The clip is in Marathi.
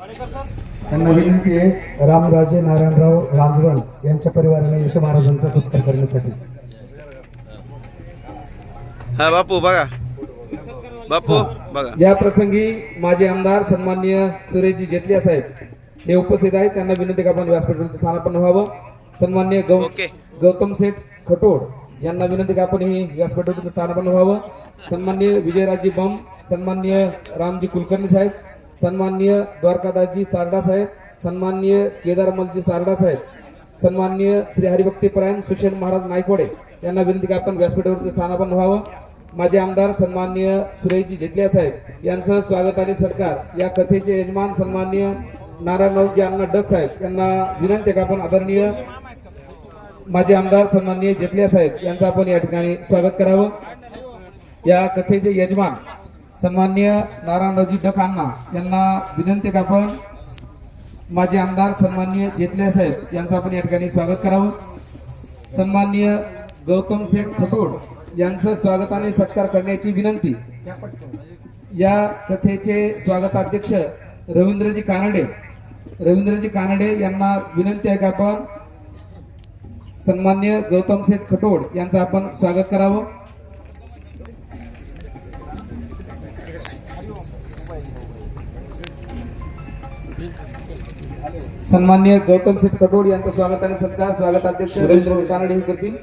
त्यांना विनंती आहे रामराजे नारायणराव राजवन यांच्या परिवाराने येशू महाराजांचा सत्कार करण्यासाठी. हा बापू बघा. बापू बघा. या प्रसंगी माजी आमदार सन्माननीय सुरेशजी जेतलिया साहेब हे उपस्थित आहेत. त्यांना विनंती का आपण व्यासपीठावरती स्थानापन्न व्हावं. सन्माननीय गौ. गौतम सेठ खटोड यांना विनंती का आपण ही व्यासपीठावरती स्थानापन्न व्हावं. सन्माननीय विजयराजी बम सन्माननीय रामजी कुलकर्णी साहेब सन्माननीय द्वारकादासजी सारडा साहेब सन्माननीय केदारमलजी सारडा साहेब सन्माननीय श्री हरिभक्तीपरायण सुशेन महाराज नायकोडे यांना विनंती का आपण व्यासपीठावरती स्थानापन व्हावं. माझे आमदार सन्माननीय सुरेशजी जेटल्या साहेब यांचं स्वागत आणि सत्कार या कथेचे यजमान सन्माननीय नारायणरावजी अण्णा डग साहेब यांना विनंती का आपण आदरणीय माझे आमदार सन्माननीय जेटल्या साहेब यांचं आपण या ठिकाणी स्वागत करावं. या कथेचे यजमान सन्मान्य नारायणरावजी डक अण्णा यांना विनंती का आपण माजी आमदार सन्माननीय जेतल्या साहेब यांचं आपण या ठिकाणी स्वागत करावं. सन्माननीय गौतम सेठ खटोड यांचं स्वागत आणि सत्कार करण्याची विनंती. या कथेचे स्वागताध्यक्ष रवींद्रजी कानडे. रवींद्रजी कानडे यांना विनंती आहे की आपण सन्मान्य गौतम सेठ खटोड यांचं आपण स्वागत करावं. सन्मान्य गौतम सेठ यांचं स्वागत आणि सत्कार. स्वागताध्यक्ष रवींद्रजी कानडे हे करतील.